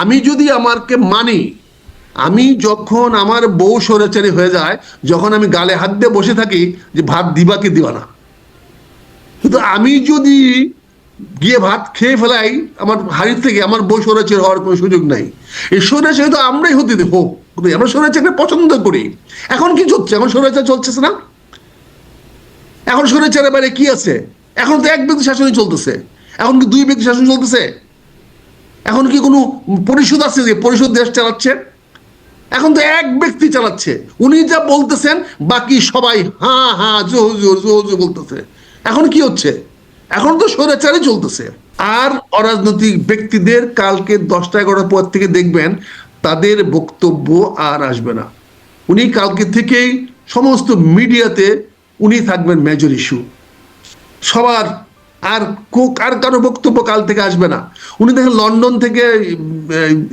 আমি যদি আমারকে মানি, আমি যখন আমার বউ সরেচারি হয়ে যায়, যখন আমি গালে হাত দিয়ে বসে থাকি যে ভাত দিবা কি দিবা না? কিন্তু আমি যদি গিয়ে ভাত খেয়ে ফেলাই, আমার হাড়ির থেকে আমার বউ সরেচারি হওয়ার কোনো সুযোগ নাই। এই সরেচারি তো আমরাই হতে দেবো। আমরা সরেচারিকে পছন্দ করি। এখন কি চলছে? এখন সরেচার চলছে না? এখন সরেচারের বাইরে কি আছে? এখন তো এক ব্যক্তি শাসনই চলতেছে। এখন কি দুই ব্যক্তি শাসন চলতেছে? এখন কি কোনো পরিষদ আছে যে পরিষদ দেশ চালাচ্ছে? এখন তো এক ব্যক্তি চালাচ্ছে। উনি যা বলতেছেন, বাকি সবাই হ্যাঁ হ্যাঁ জো জো জো জো বলতেছে। এখন কি হচ্ছে? এখন তো স্বৈরাচারই চলতেছে। আর অরাজনৈতিক ব্যক্তিদের কালকে দশটা এগারোটার পর থেকে দেখবেন, তাদের বক্তব্য আর আসবে না। উনি কালকে থেকেই সমস্ত মিডিয়াতে উনি থাকবেন মেজর ইস্যু সবার আর আর কারও বক্তব্য কাল থেকে আসবে না। উনি দেখেন লন্ডন থেকে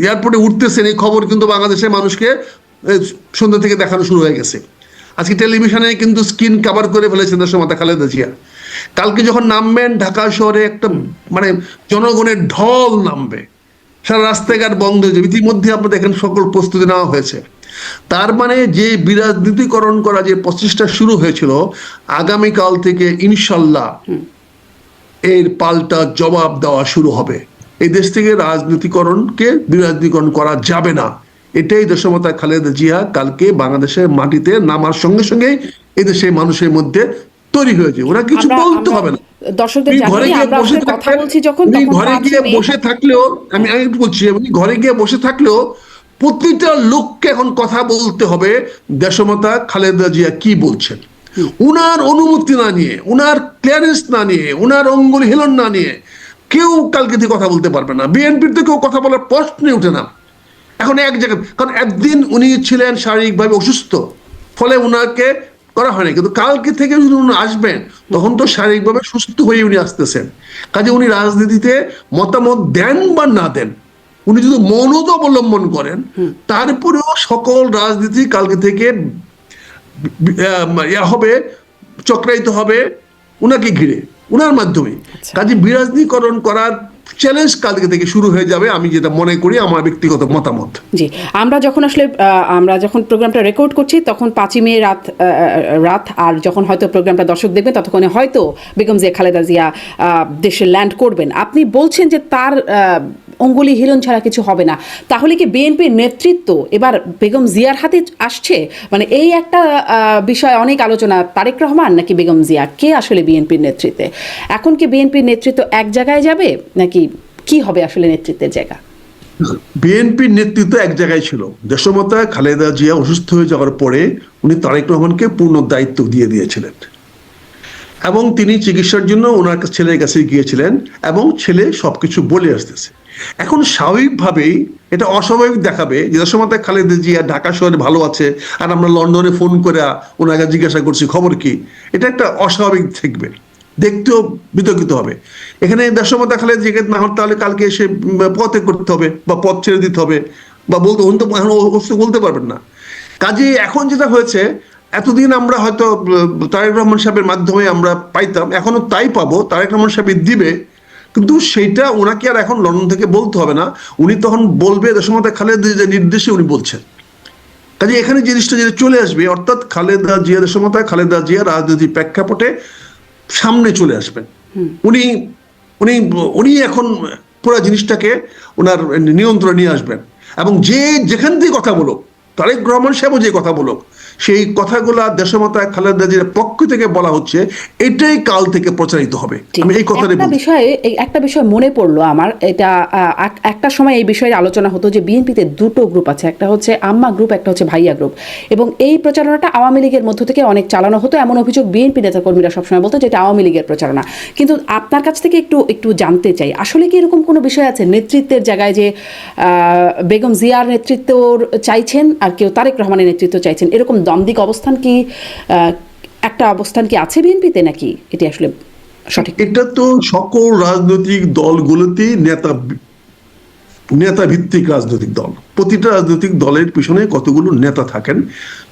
এয়ারপোর্টে উঠতেছেন, এই খবর কিন্তু বাংলাদেশের মানুষকে সন্ধ্যা থেকে দেখানো শুরু হয়ে গেছে। আজকে টেলিভিশনে কিন্তু স্ক্রিন কভার করে ফেলেছেন দেশের মাতা খালেদা জিয়া। কালকে যখন নামবেন, ঢাকা শহরে একটা মানে জনগণের ঢল নামবে। সারা রাস্তাঘাট বন্ধ হয়ে যাবে। ইতিমধ্যে আপনার দেখেন সকল প্রস্তুতি নেওয়া হয়েছে। তার মানে যে বিরাজনীতিকরণ করা যে প্রচেষ্টা শুরু হয়েছিল, আগামীকাল থেকে ইনশাল্লাহ এর পাল্টা জবাব দেওয়া শুরু হবে। এই দেশ থেকে রাজনীতিকরণকে বিরাজনীতিকরণ করা যাবে না। এটাই দেশমতা খালেদা জিয়া কালকে বাংলাদেশের মাটিতে নামার সঙ্গে সঙ্গে এই দেশের মানুষের মধ্যে তৈরি হয়েছে। ওরা কিছু বলতে হবে না। দর্শকদের ঘরে গিয়ে বসে কথা বলছি যখন ঘরে গিয়ে বসে থাকলেও আমি আমি বলছি ঘরে গিয়ে বসে থাকলেও প্রতিটা লোককে এখন কথা বলতে হবে দেশমতা খালেদা জিয়া কি বলছেন। উনার অনুমতি না নিয়ে উনার ক্লিয়ারেন্স না নিয়ে উনার অঙ্গুল হিলন না নিয়ে কেউ কালকে থেকে কথা বলতে পারবে না। বিএনপির তো কেউ কথা বলার প্রশ্নই ওঠে না। এখন এক জায়গায় কারণ একদিন উনি ছিলেন শারীরিকভাবে অসুস্থ ফলে উনাকে করা হয়নি। কিন্তু কালকে থেকে যদি উনি আসবেন তখন তো শারীরিকভাবে সুস্থ হয়ে উনি আসতেছেন। কাজে উনি রাজনীতিতে মতামত দেন বা না দেন উনি যদি মৌনত অবলম্বন করেন তারপরেও সকল রাজনীতি কালকে থেকে ইয়া হবে চক্রায়িত হবে ওনাকে ঘিরে উনার মাধ্যমে। কাজে বিরাজনীকরণ করার চ্যালেঞ্জ কালকে থেকে শুরু হয়ে যাবে, আমি যেটা মনে করি, আমার ব্যক্তিগত মতামত। জি, আমরা যখন আসলে আমরা যখন প্রোগ্রামটা রেকর্ড করছি, তখন পাঁচই মে রাত রাত, আর যখন হয়তো প্রোগ্রামটা দর্শক দেখবেন, ততক্ষণে হয়তো বেগম জিয়া, খালেদা জিয়া দেশে ল্যান্ড করবেন। আপনি বলছেন যে তার অঙ্গুলি হিলন ছাড়া কিছু হবে না। তাহলে কি বিএনপির নেতৃত্ব এবার বেগম জিয়ার হাতে আসছে? মানে এই একটা বিষয় অনেক আলোচনা, তারেক রহমান নাকি বেগম জিয়া? কে আসলে বিএনপির নেতৃত্বে? এখন কি বিএনপির নেতৃত্ব এক জায়গায় যাবে, নাকি কি হবে আসলে নেতৃত্বের জায়গা? বিএনপির নেতৃত্ব এক জায়গায় ছিল। দেশমতা খালেদা জিয়া অসুস্থ হয়ে যাওয়ার পরে উনি তারেক রহমানকে পূর্ণ দায়িত্ব দিয়ে দিয়েছিলেন। এবং তিনি চিকিৎসার জন্য ওনার ছেলের কাছে গিয়েছিলেন এবং ছেলে সবকিছু বলে আসতেছে। এখন স্বাভাবিকভাবেই এটা অস্বাভাবিক দেখাবে যে দেশমতা খালেদা জিয়া ঢাকা শহরে ভালো আছে, আর আমরা লন্ডনে ফোন করে ওনাকে জিজ্ঞাসা করছি, খবর কি? এটা একটা অস্বাভাবিক থাকবে দেখতেও বিতর্কিত হবে। এখানে দেশমতা খালেদা জিয়া না হলে তাহলে কালকে এসে পথে করতে হবে বা পথ ছেড়ে দিতে হবে বা বলতে তো এখন বলতে পারবেন না। কাজে এখন যেটা হয়েছে, এতদিন আমরা হয়তো তারেক রহমান সাহেবের মাধ্যমে আমরা পাইতাম, এখনও তাই পাবো, তারেক রহমান সাহেব দিবে, কিন্তু সেইটা ওনাকে আর এখন লন্ডন থেকে বলতে হবে না। উনি তখন বলবে দেশমতা খালেদা যে নির্দেশে উনি বলছেন। কাজে এখানে জিনিসটা যেটা চলে আসবে, অর্থাৎ খালেদা জিয়া দেশমতা খালেদা জিয়া রাজনীতির প্রেক্ষাপটে সামনে চলে আসবেন। উনি উনি উনি এখন পুরো জিনিসটাকে ওনার নিয়ন্ত্রণে নিয়ে আসবেন। এবং যে যেখান থেকে কথা বলুক তারেক রহমান সাহেবও যে কথা বলুক সেই কথাগুলা দেশমতা খালেদা জিয়ার পক্ষ থেকে বলা হচ্ছে এটাই কাল থেকে প্রচারিত হবে। আমি এই কথাটাই একটা বিষয়ে এই একটা বিষয় মনে পড়ল আমার এটা একটা সময় এই বিষয়ে আলোচনা হতো যে বিএনপিতে দুটো গ্রুপ আছে একটা হচ্ছে আম্মা গ্রুপ একটা হচ্ছে ভাইয়া গ্রুপ এবং এই প্রচারণাটা আওয়ামী লীগের মধ্য থেকে অনেক চালানো হতো এমন অভিযোগ বিএনপি নেতাকর্মীরা সবসময় বলতো যে এটা আওয়ামী লীগের প্রচারণা। কিন্তু আপনার কাছ থেকে একটু একটু জানতে চাই আসলে কি এরকম কোনো বিষয় আছে নেতৃত্বের জায়গায় যে আহ, বেগম জিয়ার নেতৃত্ব চাইছেন আর কেউ তারেক রহমানের নেতৃত্ব চাইছেন? এরকম দ্বন্দ্বিক অবস্থান কি একটা অবস্থান কি আছে বিএনপিতে নাকি? এটি আসলে সঠিক। এটা তো সকল রাজনৈতিক দলগুলোতেই নেতা নেতা ভিত্তিক রাজনৈতিক দল। প্রতিটা রাজনৈতিক দলের পিছনে কতগুলো নেতা থাকেন,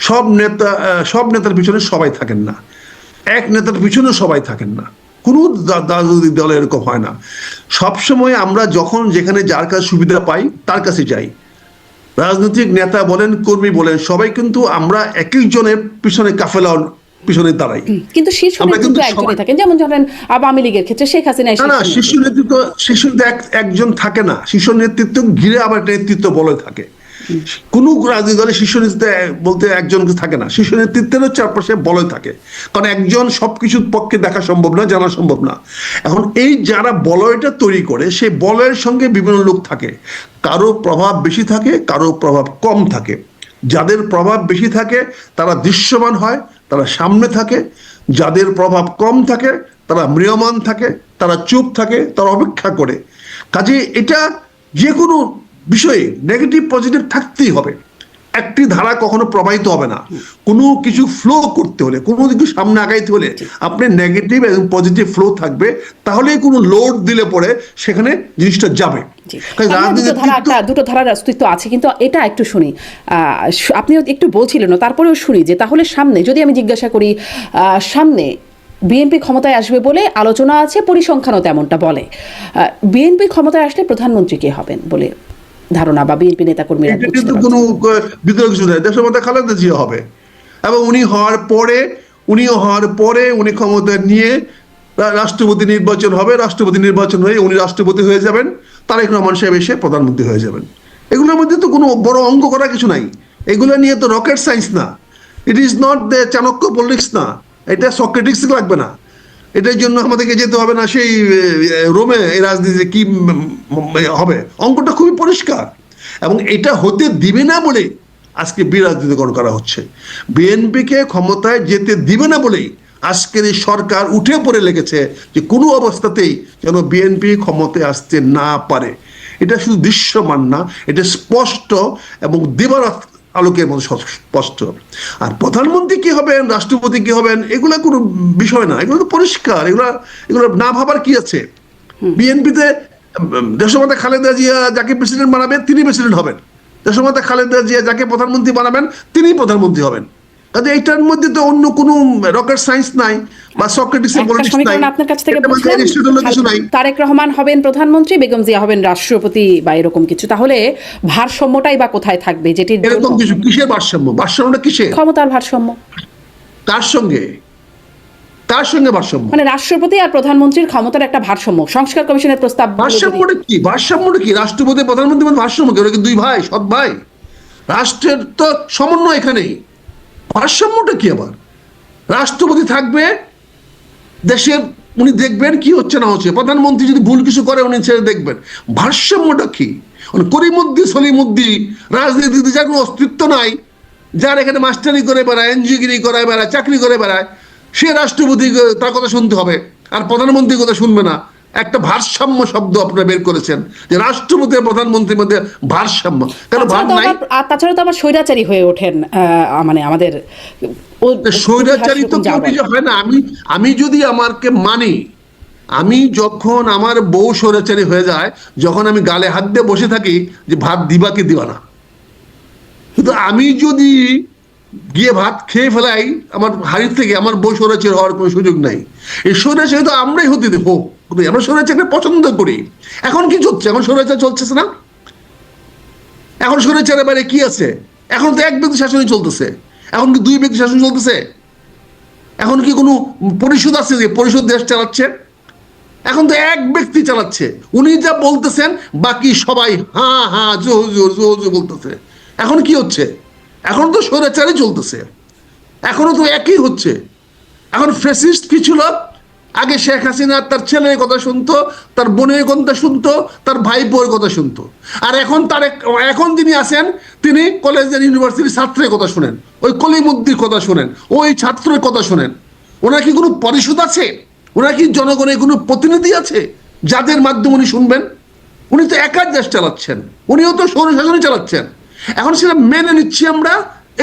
সব নেতা সব নেতার পিছনে সবাই থাকেন না। এক নেতার পিছনে সবাই থাকেন না। কোনো রাজনৈতিক দলে এরকম হয় না। সবসময় আমরা যখন যেখানে যার কাছে সুবিধা পাই, তার কাছে যাই। রাজনৈতিক নেতা বলেন কর্মী বলেন সবাই কিন্তু আমরা এক একজনের পিছনে কাফেলা পিছনে দাঁড়াই। কিন্তু শীর্ষ নেতৃত্ব একজনই থাকেন। যেমন ধরেন আওয়ামী লীগের ক্ষেত্রে শেখ হাসিনা না না শীর্ষ নেতৃত্ব শীর্ষ নেতৃত্ব একজন থাকে না শীর্ষ নেতৃত্ব ঘিরে আবার নেতৃত্ব বলে থাকে। কোন রাজনৈতিক দলের শীর্ষ নেতৃত্ব বলতে একজন থাকে না। শীর্ষ নেতৃত্বেরও চারপাশে বলে থাকে। কারণ একজন সবকিছুর পক্ষে দেখা সম্ভব না, জানা সম্ভব না। এখন এই যারা বলয়টা তৈরি করে সেই বলয়ের সঙ্গে বিভিন্ন লোক থাকে। কারও প্রভাব বেশি থাকে, কারও প্রভাব কম থাকে। যাদের প্রভাব বেশি থাকে, তারা দৃশ্যমান হয়, তারা সামনে থাকে। যাদের প্রভাব কম থাকে, তারা ম্রিয়মান থাকে, তারা চুপ থাকে, তারা অপেক্ষা করে। কাজে এটা যে কোনো বিষয়ে নেগেটিভ পজিটিভ থাকতেই হবে। একটি ধারা কখনো প্রবাহিত হবে না। কোনো কিছু ফ্লো করতে হলে কোনো কিছু সামনে আগাইতে হলে আপনি নেগেটিভ এবং পজিটিভ ফ্লো থাকবে তাহলেই কোনো লোড দিলে পরে সেখানে জিনিসটা যাবে। দুটো ধারার অস্তিত্ব আছে কিন্তু এটা একটু শুনি। আপনিও একটু বলছিলেন তারপরেও শুনি যে তাহলে সামনে যদি আমি জিজ্ঞাসা করি সামনে বিএনপি ক্ষমতায় আসবে বলে আলোচনা আছে পরিসংখ্যানও তেমনটা বলে। বিএনপি ক্ষমতায় আসলে প্রধানমন্ত্রী কে হবেন বলে ধারণা বা বিএনপি নেতাকর্মীরা কিন্তু কোনো বিতর্ক কিছু নেই দেশের মধ্যে খালেদা জিয়া হবে। এবং উনি হওয়ার পরে উনি হওয়ার পরে উনি ক্ষমতা নিয়ে রাষ্ট্রপতি নির্বাচন হবে। রাষ্ট্রপতি নির্বাচন হয়ে উনি রাষ্ট্রপতি হয়ে যাবেন। তারেক রহমান সাহেব এসে প্রধানমন্ত্রী হয়ে যাবেন। এগুলোর মধ্যে তো কোনো বড় অঙ্ক করা কিছু নাই। এগুলো নিয়ে তো রকেট সায়েন্স না। It is not the Chanakya politics না। এটা সক্রেটিক্স লাগবে না। এটার জন্য আমাদেরকে যেতে হবে না সেই রোমে, এই রাজনীতিতে কি হবে। অঙ্কটা খুবই পরিষ্কার। এবং এটা হতে দিবে না বলে আজকে বিরাজনীতিকরণ করা হচ্ছে। বিএনপিকে ক্ষমতায় যেতে দিবে না বলেই আজকের এই সরকার উঠে পড়ে লেগেছে যে কোনো অবস্থাতেই যেন বিএনপি ক্ষমতায় আসতে না পারে। এটা শুধু দৃশ্যমান না, এটা স্পষ্ট এবং দিবারাত আলোকের মতো স- স্পষ্ট আর প্রধানমন্ত্রী কি হবেন রাষ্ট্রপতি কি হবেন এগুলো কোনো বিষয় না। এগুলো তো পরিষ্কার। এগুলো এগুলো না ভাবার কি আছে? বিএনপিতে দেশমাতা খালেদা জিয়া যাকে প্রেসিডেন্ট বানাবেন তিনি প্রেসিডেন্ট হবেন। দেশমাতা খালেদা জিয়া যাকে প্রধানমন্ত্রী বানাবেন তিনি প্রধানমন্ত্রী হবেন। কাজে এইটার মধ্যে তো অন্য কোনো রকেট সায়েন্স নাই বা সক্রেটিসের পলিটিক্স নাই আপনার কাছ থেকে কিছু নাই। তারেক রহমান হবেন প্রধানমন্ত্রী বেগম জিয়া হবেন রাষ্ট্রপতি বা এরকম কিছু। তাহলে ভারসাম্যটাই বা কোথায় থাকবে জন্য এরকম কিছু কিসের ভারসাম্য? ভারসাম্যটা কিসের? ক্ষমতার ভারসাম্য। কার সঙ্গে? কার সঙ্গে ভারসাম্য? মানে রাষ্ট্রপতি আর প্রধানমন্ত্রীর ক্ষমতার একটা ভারসাম্য। সংস্কার কমিশনের প্রস্তাব ভারসাম্যটা কি? ভারসাম্যটা কি? রাষ্ট্রপতি প্রধানমন্ত্রী মধ্যে ভারসাম্য কি? ওরা কি দুই ভাই? সৎ ভাই? রাষ্ট্রের তো সমন্বয় এখানেই। ভারসাম্যটা কি আবার? রাষ্ট্রপতি থাকবে, দেশের উনি দেখবেন কি হচ্ছে না হচ্ছে। প্রধানমন্ত্রী যদি ভুল কিছু করে, উনি ছেড়ে দেখবেন। ভারসাম্যটা কি? মানে করিমুদ্দি সলিমুদ্দি রাজনীতিতে যার কোনো অস্তিত্ব নাই, যার এখানে মাস্টারি করে বেড়ায়, এনজিওগিরি করে বেড়ায়, চাকরি করে বেড়ায়, সে রাষ্ট্রপতি তার কথা শুনতে হবে। আর প্রধানমন্ত্রীর কথা শুনবে না। একটা ভারসাম্য শব্দ আপনারা বের করেছেন যে রাষ্ট্রপতি প্রধানমন্ত্রীর মধ্যে ভারসাম্য। ভার তাছাড়া তো নাই? তাছাড়া তো আবার স্বৈরাচারী হয়ে ওঠেন মানে আমাদের স্বৈরাচারী তো কেউ কিছু হয় না। আমি আমি যদি আমারকে মানি আমি যখন আমার বউ স্বৈরাচারী হয়ে যায় যখন আমি গালে হাত দিয়ে বসে থাকি যে ভাত দিবা কি দিবা না? কিন্তু আমি যদি গিয়ে ভাত খেয়ে ফেলাই আমার হাড়ির থেকে আমার বউ স্বৈরাচারী হওয়ার কোনো সুযোগ নাই। এই স্বৈরাচারী তো আমরাই হতে দেবো। আমরা স্বৈরাচারীকে পছন্দ করি। এখন কি চলছে? এখন স্বৈরাচার চলছে না? এখন স্বৈরাচারের বাইরে কি আছে? এখন তো এক ব্যক্তি শাসনই চলতেছে। এখন কি দুই ব্যক্তি শাসন চলতেছে? এখন কি কোনো পরিষদ আছে যে পরিষদ দেশ চালাচ্ছে? এখন তো এক ব্যক্তি চালাচ্ছে। উনি যা বলতেছেন, বাকি সবাই হ্যাঁ হ্যাঁ জো জো জো জো বলতেছে। এখন কি হচ্ছে? এখন তো স্বৈরাচারই চলতেছে। এখনও তো একই হচ্ছে। এখন ফেসিস্ট কি ছিল আগে শেখ হাসিনা তার ছেলের কথা শুনতো, তার বোনের কথা শুনতো, তার ভাই বোর কথা শুনতো। আর এখন তার এখন যিনি আছেন, তিনি কলেজের ইউনিভার্সিটির ছাত্রের কথা শুনেন, ওই কলিমুদ্দির কথা শুনেন, ওই ছাত্রের কথা শুনেন। ওনার কি কোনো পরিষদ আছে? ওনার কি জনগণের কোনো প্রতিনিধি আছে যাদের মাধ্যমে উনি শুনবেন? উনি তো একার দেশ চালাচ্ছেন, উনিও তো সৌরশাসনই চালাচ্ছেন। এখন সেটা মেনে নিচ্ছি আমরা,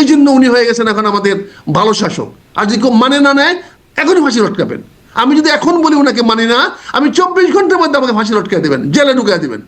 এই জন্য উনি হয়ে গেছেন এখন আমাদের ভালো শাসক। আর যদি কেউ মানে না নেয়, এখনই ফাঁসি লটকাবেন আমি যদি এখন বলি ওনাকে মানি না, আমি চব্বিশ ঘণ্টার মধ্যে আমাকে ফাঁসি লটকে দেবেন, জেলে ঢুকে দেবেন।